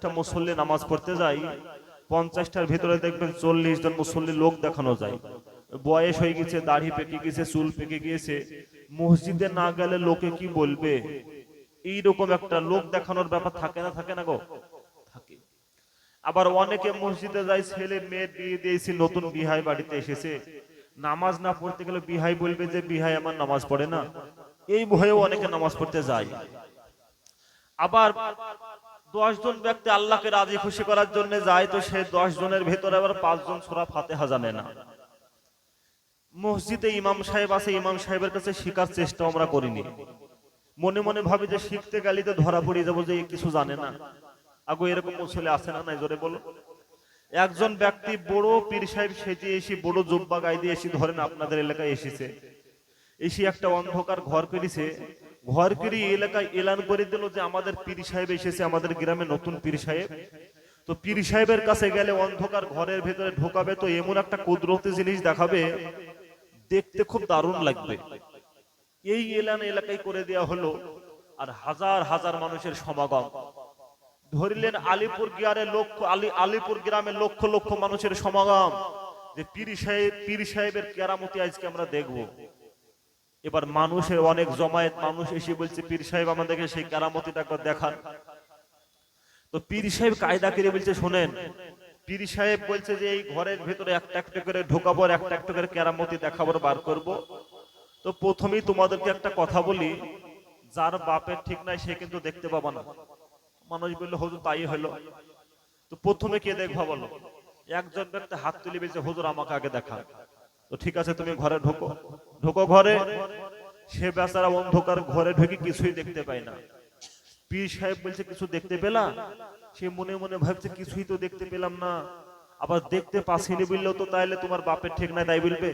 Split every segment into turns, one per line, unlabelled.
পঞ্চাশটা মুসল্লি নামাজ পড়তে যায়, পঞ্চাশটার ভিতরে দেখবেন চল্লিশ জন মুসল্লি লোক দেখানো যায়। বয়স হয়ে গেছে, দাড়ি পেকে গেছে, চুল পেকে গিয়েছে মসজিদে না গেলে লোকে কি বলবে? এইরকম একটা লোক দেখানোর ব্যাপার থাকে না থাকে না গো? থাকে। আবার অনেকে মসজিদে যায়, ছেলে মেয়ে বিয়ে দিয়েছি, নতুন বিহাই বাড়িতে এসেছে। নামাজ না পড়তে গেলে বিহাই বলবে যে, বিহাই আমার নামাজ পড়ে না। এই ভয়েও অনেকে নামাজ পড়তে যায়। আবার দশ জন ব্যক্তি আল্লাহকে রাজি খুশি করার জন্য যায়, তো সে দশ জনের ভেতরে আবার পাঁচজন সোরা ফাতেহা জানে না। মসজিদে ইমাম সাহেব আছে, ইমাম সাহেবের কাছে শেখার চেষ্টা আমরা করিনি। মনে মনে ভাবি যে শিখতে গেলে তো ধরা পড়ে যাব যে কিছু জানে না। আগো এরকম মুসলে আছে না নাই, জোরে বলো। একজন ব্যক্তি বড় পীর সাহেব সেজে এসে বড় জব্বা গায়ে দিয়ে এসে ধরেন আপনাদের এলাকায় এসেছে। এসে একটা অন্ধকার ঘর পেরিছে ঘর পেরি এলাকায় এলান করে দিল যে আমাদের পীর সাহেব এসেছে, আমাদের গ্রামে নতুন পীর সাহেব। তো পীর সাহেবের কাছে গেলে অন্ধকার ঘরের ভেতরে ঢোকাবে, তো এমন একটা কুদরতি জিনিস দেখাবে, দেখতে খুব দারুণ লাগবে। এই এলান এলাকায় করে দেয়া হলো, আর হাজার হাজার মানুষের সমাগম। ধরিলেন আলিপুর গিয়ারে লক্ষ, আলি, আলিপুর গ্রামে লক্ষ লক্ষ মানুষের সমাগম। যে পীর সাহেব, পীর সাহেবের কেরামতি আজকে আমরা দেখব। এবার মানুষের অনেক জমায়েত, মানুষ এসে বলছে, পীর সাহেব আমাদেরকে সেই কেরামতিটা দেখান। তো পীর সাহেব কায়দা করে বলছে, শোনেন, পীর সাহেব বলছে যে এই ঘরের ভেতরে একটা একটা করে ঢোকাবো একটা একটা করে কেরামতি দেখাবো বার করব। তো প্রথমেই তোমাদেরকে একটা কথা বলি, যার বাপের ঠিক নাই, সে কিন্তু দেখতে পাবা না। মানুষ বলল, হুজুর, তাই হলো। তো প্রথমে কে দেখবা বলো? একজন ব্যক্তি হাত তুলে বলছে, হুজুর, আমাকে আগে দেখা তো ঠিক আছে, তুমি ঘরে ঢোকো। ঢোকো ঘরে। সে বেচারা অন্ধকার ঘরে ঢুকে কিছুই দেখতে পায় না। পীর সাহেব বলছে, কিছু দেখতে পেলা? সে মনে মনে ভাবছে, কিছুই তো দেখতে পেলাম না। আবার দেখতে পাসিনি বললেও তো তাইলে তোমার বাপের ঠিক নাই তাই বলবে?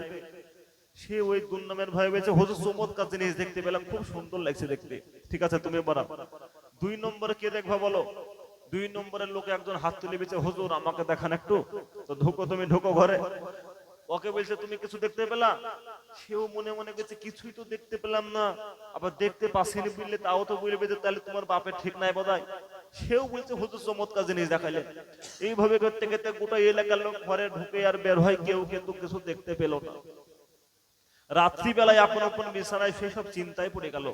সে ওই দুর্নামের ভয় পেয়েছে হুজুর, চমৎকার জিনিস দেখতে পেলাম। খুব সুন্দর লাগছে দেখতে। ঠিক আছে, তুমি বরাব দুই নম্বরে কে দেখবা বলো? দুই নম্বরের লোকে একজন হাত তুলে বেছে হুজুর, আমাকে দেখান একটু। তো ঢোকো তুমি, ঢোকো ঘরে। ওকে বলছে, তুমি কিছু দেখতে পেলা? সেও মনে মনে করছে, কিছুই তো দেখতে পেলাম না। আবার দেখতে পাসিনি বললে তাও তো বলবে যে তাহলে তোমার বাপের ঠিক নাই বোধহয়। সেও বলছে, হুজুর চমৎকার জিনিস দেখাইলে এইভাবে করতে করতে গোটা এলাকার লোক ঘরে ঢুকে আর বের হয়, কেউ কিন্তু কিছু দেখতে পেল না। রাত্রিবেলায় আপন আপন বিছানায় সেসব চিন্তায় পড়ে গেল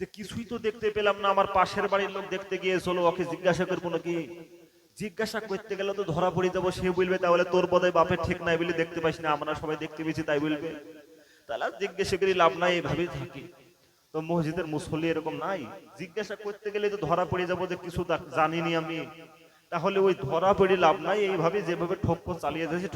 যে কিছুই তো দেখতে পেলাম না, আমার পাশের বাড়ির লোক দেখতে গিয়েছিল ওকে জিজ্ঞাসা করব নাকি জিজ্ঞাসা করতে গেলে তো ধরা পড়ে যাব, সে বলবে, তাহলে তোর বোধহয় বাপের ঠিক নাই বলে দেখতে পাইস না, আমরা সবাই দেখতে পেয়েছি, তাই বলবে। তাহলে জিজ্ঞাসা করি লাভ নাই এইভাবেই থাকি। তো মসজিদের মুসল্লি এরকম নাই। জিজ্ঞাসা করতে গেলে তো ধরা পড়ে যাব যে কিছু জানিনি আমি। তাহলে ওই ধরা পড়ে লাভ নাই, এইভাবে যেভাবে ঠক্ক চালিয়ে যাচ্ছে